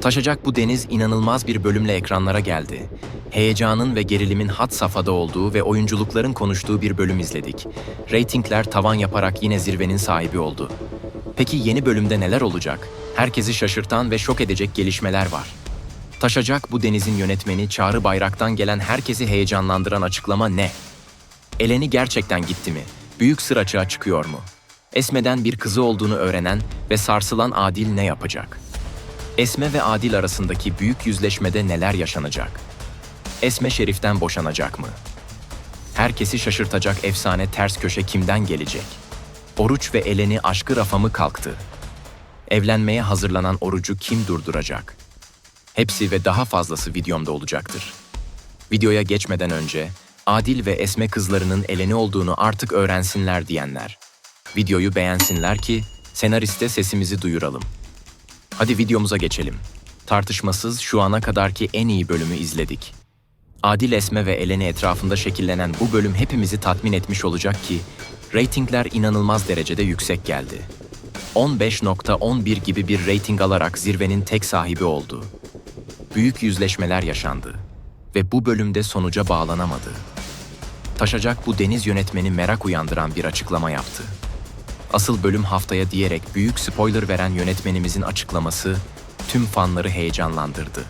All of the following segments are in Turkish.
Taşacak bu deniz inanılmaz bir bölümle ekranlara geldi. Heyecanın ve gerilimin had safhada olduğu ve oyunculukların konuştuğu bir bölüm izledik. Ratingler tavan yaparak yine zirvenin sahibi oldu. Peki yeni bölümde neler olacak? Herkesi şaşırtan ve şok edecek gelişmeler var. Taşacak bu denizin yönetmeni Çağrı Bayrak'tan gelen herkesi heyecanlandıran açıklama ne? Eleni gerçekten gitti mi? Büyük sır açığa çıkıyor mu? Esme'den bir kızı olduğunu öğrenen ve sarsılan Adil ne yapacak? Esme ve Adil arasındaki büyük yüzleşmede neler yaşanacak? Esme Şerif'ten boşanacak mı? Herkesi şaşırtacak efsane ters köşe kimden gelecek? Oruç ve Eleni aşkı rafa mı kalktı? Evlenmeye hazırlanan Oruç'u kim durduracak? Hepsi ve daha fazlası videomda olacaktır. Videoya geçmeden önce Adil ve Esme kızlarının Eleni olduğunu artık öğrensinler diyenler. Videoyu beğensinler ki senariste sesimizi duyuralım. Hadi videomuza geçelim. Tartışmasız şu ana kadarki en iyi bölümü izledik. Adil Esme ve Eleni etrafında şekillenen bu bölüm hepimizi tatmin etmiş olacak ki reytingler inanılmaz derecede yüksek geldi. 15.11 gibi bir reyting alarak zirvenin tek sahibi oldu. Büyük yüzleşmeler yaşandı ve bu bölümde sonuca bağlanamadı. Taşacak bu deniz yönetmeni merak uyandıran bir açıklama yaptı. Asıl bölüm haftaya diyerek büyük spoiler veren yönetmenimizin açıklaması tüm fanları heyecanlandırdı.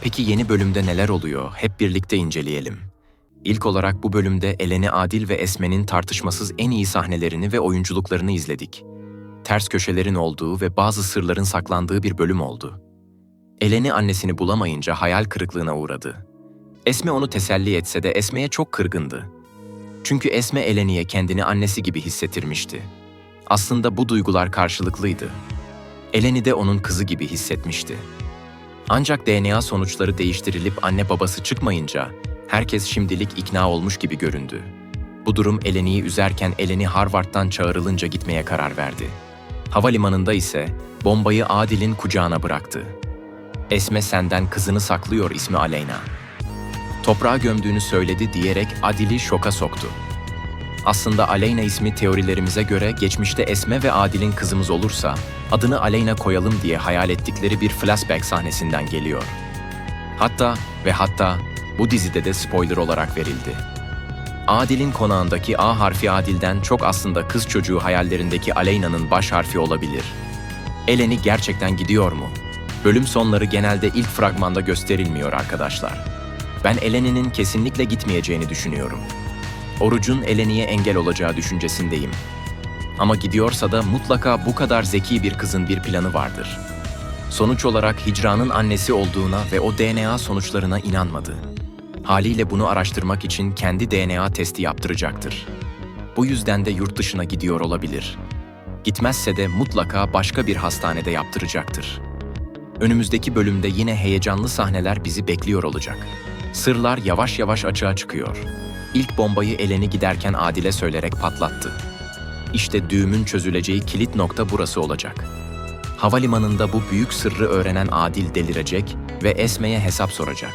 Peki yeni bölümde neler oluyor? Hep birlikte inceleyelim. İlk olarak bu bölümde Eleni Adil ve Esme'nin tartışmasız en iyi sahnelerini ve oyunculuklarını izledik. Ters köşelerin olduğu ve bazı sırların saklandığı bir bölüm oldu. Eleni annesini bulamayınca hayal kırıklığına uğradı. Esme onu teselli etse de Esme'ye çok kırgındı. Çünkü Esme Eleni'ye kendini annesi gibi hissettirmişti. Aslında bu duygular karşılıklıydı. Eleni de onun kızı gibi hissetmişti. Ancak DNA sonuçları değiştirilip anne babası çıkmayınca herkes şimdilik ikna olmuş gibi göründü. Bu durum Eleni'yi üzerken Eleni Harvard'dan çağrılınca gitmeye karar verdi. Havalimanında ise bombayı Adil'in kucağına bıraktı. Esme senden kızını saklıyor ismi Aleyna. Toprağa gömdüğünü söyledi diyerek Adil'i şoka soktu. Aslında Aleyna ismi teorilerimize göre geçmişte Esme ve Adil'in kızımız olursa adını Aleyna koyalım diye hayal ettikleri bir flashback sahnesinden geliyor. Hatta ve hatta bu dizide de spoiler olarak verildi. Adil'in konağındaki A harfi Adil'den çok aslında kız çocuğu hayallerindeki Aleyna'nın baş harfi olabilir. Eleni gerçekten gidiyor mu? Bölüm sonları genelde ilk fragmanda gösterilmiyor arkadaşlar. Ben Eleni'nin kesinlikle gitmeyeceğini düşünüyorum. Orucun Eleni'ye engel olacağı düşüncesindeyim. Ama gidiyorsa da mutlaka bu kadar zeki bir kızın bir planı vardır. Sonuç olarak Hicra'nın annesi olduğuna ve o DNA sonuçlarına inanmadı. Haliyle bunu araştırmak için kendi DNA testi yaptıracaktır. Bu yüzden de yurt dışına gidiyor olabilir. Gitmezse de mutlaka başka bir hastanede yaptıracaktır. Önümüzdeki bölümde yine heyecanlı sahneler bizi bekliyor olacak. Sırlar yavaş yavaş açığa çıkıyor. İlk bombayı Eleni giderken Adil'e söylerek patlattı. İşte düğümün çözüleceği kilit nokta burası olacak. Havalimanında bu büyük sırrı öğrenen Adil delirecek ve Esme'ye hesap soracak.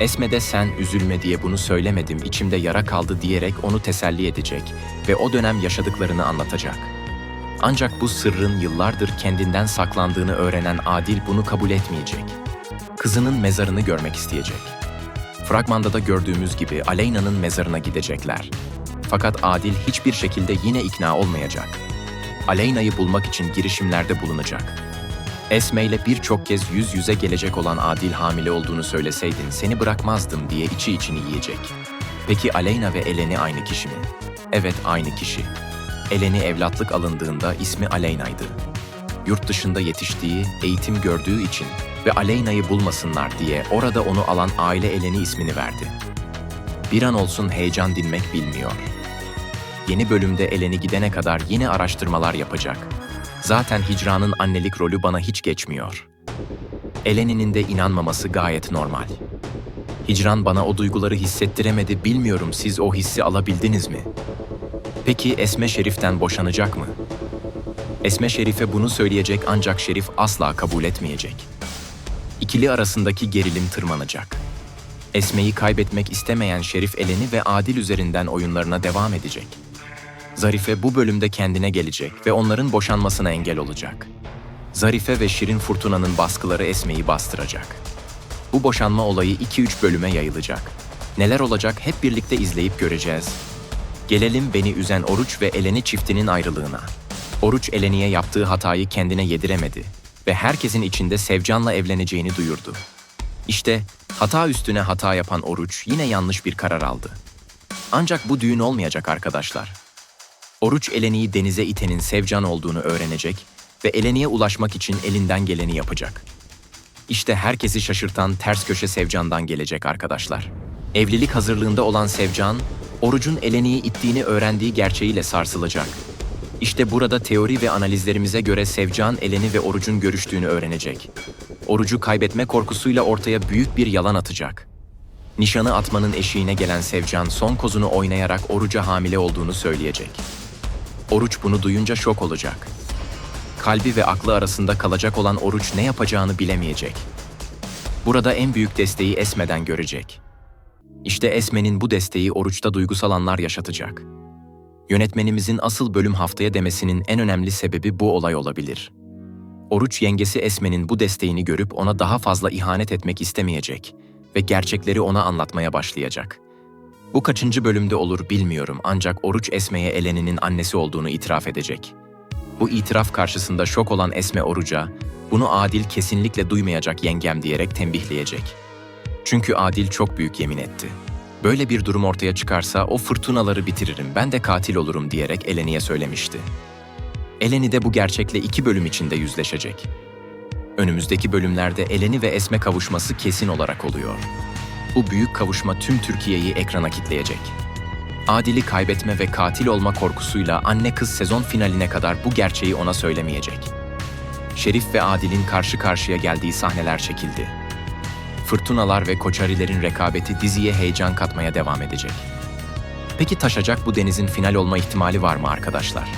Esme de sen üzülme diye bunu söylemedim, içimde yara kaldı diyerek onu teselli edecek ve o dönem yaşadıklarını anlatacak. Ancak bu sırrın yıllardır kendinden saklandığını öğrenen Adil bunu kabul etmeyecek. Kızının mezarını görmek isteyecek. Fragmanda da gördüğümüz gibi Aleyna'nın mezarına gidecekler. Fakat Adil hiçbir şekilde yine ikna olmayacak. Aleyna'yı bulmak için girişimlerde bulunacak. Esme ile birçok kez yüz yüze gelecek olan Adil hamile olduğunu söyleseydin seni bırakmazdım diye içi içini yiyecek. Peki Aleyna ve Eleni aynı kişi mi? Evet aynı kişi. Eleni evlatlık alındığında ismi Aleyna'ydı. Yurt dışında yetiştiği, eğitim gördüğü için ve Aleyna'yı bulmasınlar diye orada onu alan aile Eleni ismini verdi. Bir an olsun heyecan dinmek bilmiyor. Yeni bölümde Eleni gidene kadar yine araştırmalar yapacak. Zaten Hicra'nın annelik rolü bana hiç geçmiyor. Eleni'nin de inanmaması gayet normal. Hicran bana o duyguları hissettiremedi, bilmiyorum siz o hissi alabildiniz mi? Peki Esme Şerif'ten boşanacak mı? Esme Şerif'e bunu söyleyecek ancak Şerif asla kabul etmeyecek. İkili arasındaki gerilim tırmanacak. Esme'yi kaybetmek istemeyen Şerif Eleni ve Adil üzerinden oyunlarına devam edecek. Zarife bu bölümde kendine gelecek ve onların boşanmasına engel olacak. Zarife ve Şirin Fırtuna'nın baskıları Esme'yi bastıracak. Bu boşanma olayı 2-3 bölüme yayılacak. Neler olacak hep birlikte izleyip göreceğiz. Gelelim beni üzen Oruç ve Eleni çiftinin ayrılığına. Oruç Eleni'ye yaptığı hatayı kendine yediremedi ve herkesin içinde Sevcan'la evleneceğini duyurdu. İşte hata üstüne hata yapan Oruç yine yanlış bir karar aldı. Ancak bu düğün olmayacak arkadaşlar. Oruç Eleni'yi denize itenin Sevcan olduğunu öğrenecek ve Eleni'ye ulaşmak için elinden geleni yapacak. İşte herkesi şaşırtan ters köşe Sevcan'dan gelecek arkadaşlar. Evlilik hazırlığında olan Sevcan, Oruç'un Eleni'yi ittiğini öğrendiği gerçeğiyle sarsılacak. İşte burada teori ve analizlerimize göre Sevcan, Eleni ve Oruç'un görüştüğünü öğrenecek. Oruç'u kaybetme korkusuyla ortaya büyük bir yalan atacak. Nişanı atmanın eşiğine gelen Sevcan son kozunu oynayarak Oruç'a hamile olduğunu söyleyecek. Oruç bunu duyunca şok olacak. Kalbi ve aklı arasında kalacak olan Oruç ne yapacağını bilemeyecek. Burada en büyük desteği Esme'den görecek. İşte Esme'nin bu desteği Oruç'ta duygusal anlar yaşatacak. Yönetmenimizin asıl bölüm haftaya demesinin en önemli sebebi bu olay olabilir. Oruç yengesi Esme'nin bu desteğini görüp ona daha fazla ihanet etmek istemeyecek ve gerçekleri ona anlatmaya başlayacak. Bu kaçıncı bölümde olur bilmiyorum ancak Oruç Esme'ye Eleni'nin annesi olduğunu itiraf edecek. Bu itiraf karşısında şok olan Esme Oruç'a, bunu Adil kesinlikle duymayacak yengem diyerek tembihleyecek. Çünkü Adil çok büyük yemin etti. Böyle bir durum ortaya çıkarsa o fırtınaları bitiririm, ben de katil olurum diyerek Eleni'ye söylemişti. Eleni de bu gerçekle iki bölüm içinde yüzleşecek. Önümüzdeki bölümlerde Eleni ve Esme kavuşması kesin olarak oluyor. Bu büyük kavuşma tüm Türkiye'yi ekrana kitleyecek. Adil'i kaybetme ve katil olma korkusuyla anne kız sezon finaline kadar bu gerçeği ona söylemeyecek. Şerif ve Adil'in karşı karşıya geldiği sahneler çekildi. Fırtınalar ve koçarilerin rekabeti diziye heyecan katmaya devam edecek. Peki taşacak bu denizin final olma ihtimali var mı arkadaşlar?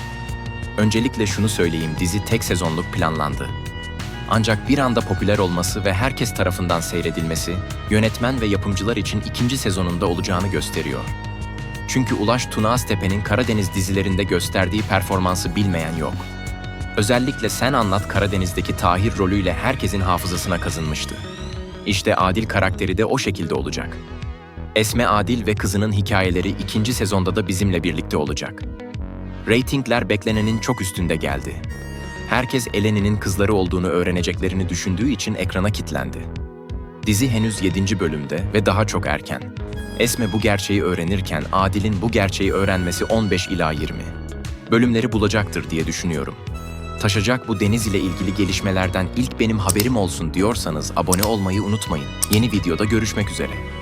Öncelikle şunu söyleyeyim dizi tek sezonluk planlandı. Ancak bir anda popüler olması ve herkes tarafından seyredilmesi, yönetmen ve yapımcılar için ikinci sezonunda olacağını gösteriyor. Çünkü Ulaş Tunağaztepe'nin Karadeniz dizilerinde gösterdiği performansı bilmeyen yok. Özellikle Sen Anlat Karadeniz'deki Tahir rolüyle herkesin hafızasına kazınmıştı. İşte Adil karakteri de o şekilde olacak. Esme Adil ve kızının hikayeleri ikinci sezonda da bizimle birlikte olacak. Ratingler beklenenin çok üstünde geldi. Herkes Eleni'nin kızları olduğunu öğreneceklerini düşündüğü için ekrana kilitlendi. Dizi henüz 7. bölümde ve daha çok erken. Esme bu gerçeği öğrenirken Adil'in bu gerçeği öğrenmesi 15 ila 20. Bölümleri bulacaktır diye düşünüyorum. Taşacak bu deniz ile ilgili gelişmelerden ilk benim haberim olsun diyorsanız abone olmayı unutmayın. Yeni videoda görüşmek üzere.